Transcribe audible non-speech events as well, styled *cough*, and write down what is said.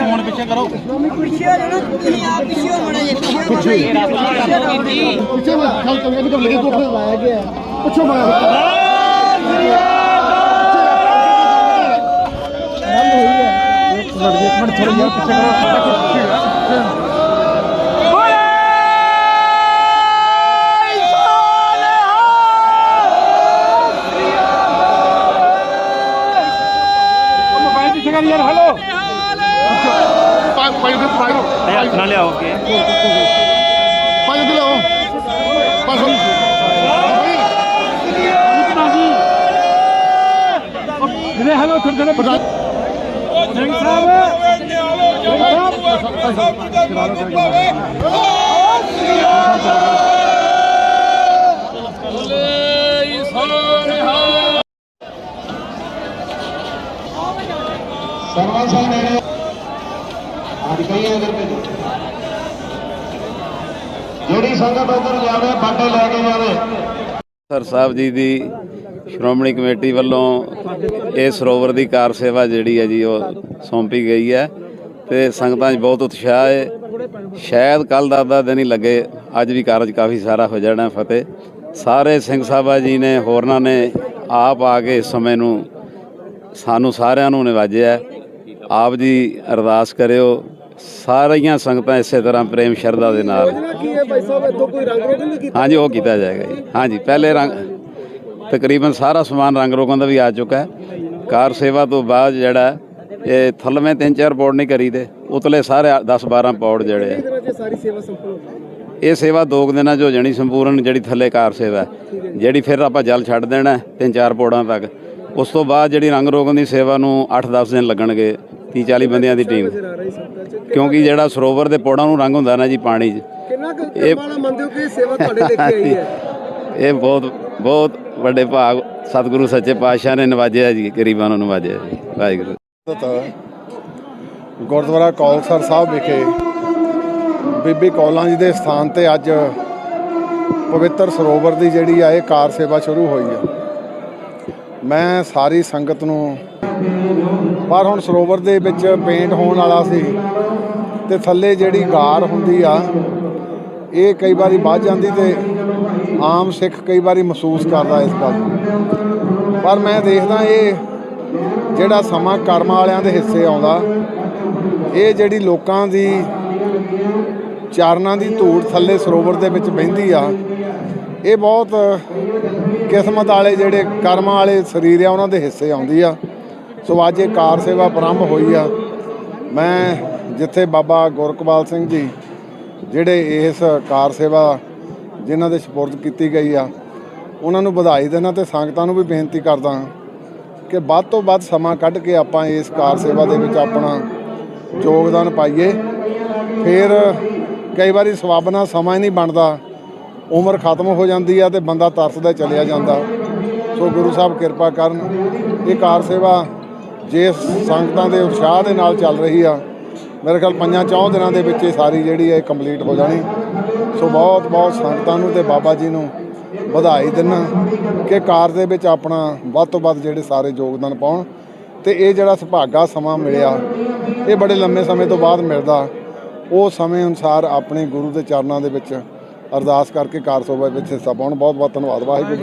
Phone ਪਿੱਛੇ ਕਰੋ ਪਿੱਛੇ ਹੋ ਜਾਣਾ ਤੁਸੀਂ ਆਪ ਪਿੱਛੇ ਹੋ ਮੜਾ ਜੇ ਪਿੱਛੇ ਪਿੱਛੇ ਮੈਂ ਖਲ ਚੱਲ ਗਿਆ ਲੱਗੇ ਤੋਂ ਲਾਇਆ ਗਿਆ ਪੁੱਛੋ ਮੈਂ ਬੰਦ ਹੋਈ ਹੈ ਇੱਕ ਮਿੰਟ ਇੱਕ ਮਿੰਟ ਪਿੱਛੇ ਕਰੋ। ਕਰ ਯਾਰ ਹੈਲੋ ਪਾਈ ਪਾਈ ਪਾਈ ਹੱਥ ਨਾਲ ਲਿਆਓ ਕੇ ਪਾਈ ਦੇ ਲਓ ਪਾਸ ਹੋ ਵੀਰੇ ਹੈਲੋ ਥੋੜੇ ਥੋੜੇ ਪਤਾ ਸਿੰਘ ਸਾਹਿਬ ਸਾਹਿਬ ਨੇੜੇ ਅੱਜ ਕਈ ਅਗਰ ਜਿਹੜੀ ਸੰਗਤ ਉਧਰ ਜਾਵੇ ਬਾਟੇ ਲੈ ਕੇ ਜਾਵੇ। ਸਰ ਸਾਹਿਬ ਜੀ ਦੀ ਸ਼੍ਰੋਮਣੀ ਕਮੇਟੀ ਵੱਲੋਂ ਇਹ ਸਰੋਵਰ ਦੀ ਕਾਰ ਸੇਵਾ ਜਿਹੜੀ ਹੈ ਜੀ, ਉਹ ਸੌਂਪੀ ਗਈ ਹੈ ਤੇ ਸੰਗਤਾਂ 'ਚ ਬਹੁਤ ਉਤਸ਼ਾਹ ਹੈ। ਸ਼ਾਇਦ ਕੱਲ ਦਾ ਅੱਧਾ ਦਿਨ ਹੀ ਲੱਗੇ, ਅੱਜ ਵੀ ਕਾਰਜ ਕਾਫੀ ਸਾਰਾ ਹੋ ਜਾਣਾ ਫਤਿਹ। ਸਾਰੇ ਸਿੰਘ ਸਾਹਿਬਾ ਜੀ ਨੇ, ਹੋਰਨਾਂ ਨੇ ਆਪ ਆ ਕੇ ਇਸ ਸਮੇਂ ਨੂੰ, ਸਾਨੂੰ ਸਾਰਿਆਂ ਨੂੰ ਨਿਵਾਜਿਆ ਆਪ ਜੀ ਅਰਦਾਸ ਕਰਿਓ ਸਾਰੀਆਂ ਸੰਗਤਾਂ ਇਸੇ ਤਰ੍ਹਾਂ ਪ੍ਰੇਮ ਸ਼ਰਧਾ ਦੇ ਨਾਲ। ਕੀ ਹੈ ਭਾਈ ਸਾਹਿਬ? ਇੱਥੋਂ ਕੋਈ ਰੰਗ ਰੋਗਨ ਨਹੀਂ ਕੀਤਾ ਹਾਂਜੀ ਉਹ ਕੀਤਾ ਜਾਏਗਾ ਜੀ। ਹਾਂਜੀ ਪਹਿਲੇ ਰੰਗ ਤਕਰੀਬਨ ਸਾਰਾ ਸਮਾਨ ਰੰਗ ਰੋਗਨ ਦਾ ਵੀ ਆ ਚੁੱਕਾ ਹੈ। ਕਾਰ ਸੇਵਾ ਤੋਂ ਬਾਅਦ ਜਿਹੜਾ ਇਹ ਥੱਲਵੇਂ ਤਿੰਨ ਚਾਰ ਪੌੜ ਨਹੀਂ ਕਰੀਦੇ ਉਤਲੇ ਸਾਰੇ 10 12 ਪੌੜ ਜਿਹੜੇ ਆ। ਸਾਰੀ ਸੇਵਾ ਸੰਪੂਰਨ ਇਹ ਸੇਵਾ ਦੋ ਦਿਨਾਂ 'ਚ ਹੋ ਜਾਣੀ ਸੰਪੂਰਨ ਜਿਹੜੀ ਥੱਲੇ ਕਾਰ ਸੇਵਾ। ਜਿਹੜੀ ਫਿਰ ਆਪਾਂ ਜਲ ਛੱਡ ਦੇਣਾ ਤਿੰਨ ਚਾਰ ਪੌੜਾਂ ਤੱਕ। ਉਸ ਤੋਂ ਬਾਅਦ ਜਿਹੜੀ ਰੰਗ ਰੋਗਨ ਦੀ ਸੇਵਾ ਨੂੰ 8-10 ਦਿਨ ਲੱਗਣਗੇ 30-40 ਬੰਦਿਆਂ ਦੀ ਟੀਮ ਨਜ਼ਰ ਆ ਰਹੀ ਸੰਗਤਾਂ 'ਚ ਕਿਉਂਕਿ ਜਿਹੜਾ ਸਰੋਵਰ ਦੇ ਪੌੜਾਂ ਨੂੰ ਰੰਗ ਹੁੰਦਾ ਨਾ ਜੀ ਪਾਣੀ 'ਚ ਕਿੰਨਾ ਕੁ ਵਾਲਾ ਮੰਨਦੇ ਹੋ ਕਿ ਇਹ ਸੇਵਾ ਤੁਹਾਡੇ ਦੇਖੀ ਆਈ ਹੈ? *laughs* ਇਹ ਬਹੁਤ ਬਹੁਤ ਵੱਡੇ ਭਾਗ ਸਤਿਗੁਰੂ ਸੱਚੇ ਪਾਤਸ਼ਾਹ ਨੇ ਨਵਾਜਿਆ ਜੀ ਗਰੀਬਾਂ ਨੂੰ ਨਵਾਜਿਆ ਜੀ ਵਾਹਿਗੁਰੂ। ਗੁਰਦੁਆਰਾ ਕੌਲਸਰ ਸਾਹਿਬ ਵਿਖੇ ਬੀਬੀ ਕੌਲਾਂ ਜੀ ਦੇ ਸਥਾਨ ਤੇ ਅੱਜ ਪਵਿੱਤਰ ਸਰੋਵਰ ਦੀ ਜਿਹੜੀ ਆ ਇਹ ਕਾਰ ਸੇਵਾ ਸ਼ੁਰੂ ਹੋਈ ਆ। ਮੈਂ ਸਾਰੀ ਸੰਗਤ ਨੂੰ ਪਰ ਹੁਣ ਸਰੋਵਰ ਦੇ ਵਿੱਚ ਪੇਂਟ ਹੋਣ ਵਾਲਾ ਸੀ ਤੇ ਥੱਲੇ ਜਿਹੜੀ ਗਾਰ ਹੁੰਦੀ ਆ, ਇਹ ਕਈ ਵਾਰੀ ਵੱਧ ਜਾਂਦੀ ਤੇ ਆਮ ਸਿੱਖ ਕਈ ਵਾਰੀ ਮਹਿਸੂਸ ਕਰਦਾ ਇਸ ਗੱਲ ਨੂੰ। ਪਰ ਮੈਂ ਦੇਖਦਾ ਇਹ ਜਿਹੜਾ ਸਮਾਂ ਕਰਮਾਂ ਵਾਲਿਆਂ ਦੇ ਹਿੱਸੇ ਆਉਂਦਾ, ਇਹ ਜਿਹੜੀ ਲੋਕਾਂ ਦੀ ਚਾਰਨਾਂ ਦੀ ਧੂੜ ਥੱਲੇ ਸਰੋਵਰ ਦੇ ਵਿੱਚ ਬਹਿੰਦੀ ਆ, ਇਹ ਬਹੁਤ ਕਿਸਮਤ ਵਾਲੇ ਜਿਹੜੇ ਕਰਮ ਵਾਲੇ ਸਰੀਰ ਆ, ਉਹਨਾਂ ਦੇ ਹਿੱਸੇ ਆਉਂਦੀ ਆ। ਸੋ ਅੱਜ ਇਹ ਕਾਰ ਸੇਵਾ ਪ੍ਰਾਰੰਭ ਹੋਈ ਆ। ਮੈਂ ਜਿੱਥੇ ਬਾਬਾ ਗੁਰਕਬਾਲ ਸਿੰਘ ਜੀ, ਜਿਹੜੇ ਇਸ ਕਾਰ ਸੇਵਾ ਜਿਨ੍ਹਾਂ ਦੇ ਸਪੁਰਦ ਕੀਤੀ ਗਈ ਆ, ਉਹਨਾਂ ਨੂੰ ਵਧਾਈ ਦੇਣਾ ਤੇ ਸੰਗਤਾਂ ਨੂੰ ਵੀ ਬੇਨਤੀ ਕਰਦਾ ਹਾਂ ਕਿ ਵੱਧ ਤੋਂ ਵੱਧ ਸਮਾਂ ਕੱਢ ਕੇ ਆਪਾਂ ਇਸ ਕਾਰ ਸੇਵਾ ਦੇ ਵਿੱਚ ਆਪਣਾ ਯੋਗਦਾਨ ਪਾਈਏ। ਫਿਰ ਕਈ ਵਾਰੀ ਸਵਾਬ ਸਮਾਂ ਹੀ ਨਹੀਂ ਬਣਦਾ। ਉਮਰ ਖਤਮ ਹੋ ਜਾਂਦੀ ਆ ਤੇ ਬੰਦਾ ਤਰਸਦਾ ਚਲਿਆ ਜਾਂਦਾ। ਸੋ ਗੁਰੂ ਸਾਹਿਬ ਕਿਰਪਾ ਕਰਨ, ਇਹ ਕਾਰ ਸੇਵਾ ਜੇ ਸੰਗਤਾਂ ਦੇ ਉਤਸ਼ਾਹ ਦੇ ਨਾਲ ਚੱਲ ਰਹੀ ਆ, ਮੇਰੇ ਖਿਆਲ ਪੰਜਾਂ ਚੌਂ ਦਿਨਾਂ ਦੇ ਵਿੱਚ ਇਹ ਸਾਰੀ ਜਿਹੜੀ ਹੈ ਕੰਪਲੀਟ ਹੋ ਜਾਣੀ। ਸੋ ਬਹੁਤ ਬਹੁਤ ਸੰਗਤਾਂ ਨੂੰ ਤੇ ਬਾਬਾ ਜੀ ਨੂੰ ਵਧਾਈ ਦਿੰਨਾ ਕਿ ਕਾਰ ਦੇ ਵਿੱਚ ਆਪਣਾ ਵੱਧ ਤੋਂ ਵੱਧ ਜਿਹੜੇ ਸਾਰੇ ਯੋਗਦਾਨ ਪਾਉਣ ਤੇ ਇਹ ਜਿਹੜਾ ਸੁਭਾਗਾ ਸਮਾਂ ਮਿਲਿਆ, ਇਹ ਬੜੇ ਲੰਮੇ ਸਮੇਂ ਤੋਂ ਬਾਅਦ ਮਿਲਦਾ। ਉਹ ਸਮੇਂ ਅਨੁਸਾਰ ਆਪਣੇ ਗੁਰੂ ਦੇ ਚਰਨਾਂ ਦੇ ਵਿੱਚ ਅਰਦਾਸ ਕਰਕੇ ਕਾਰ ਸੋਭਾ ਵਿੱਚ ਹਿੱਸਾ ਪਾਉਣ। ਬਹੁਤ ਬਹੁਤ ਧੰਨਵਾਦ, ਵਾਹਿਗੁਰੂ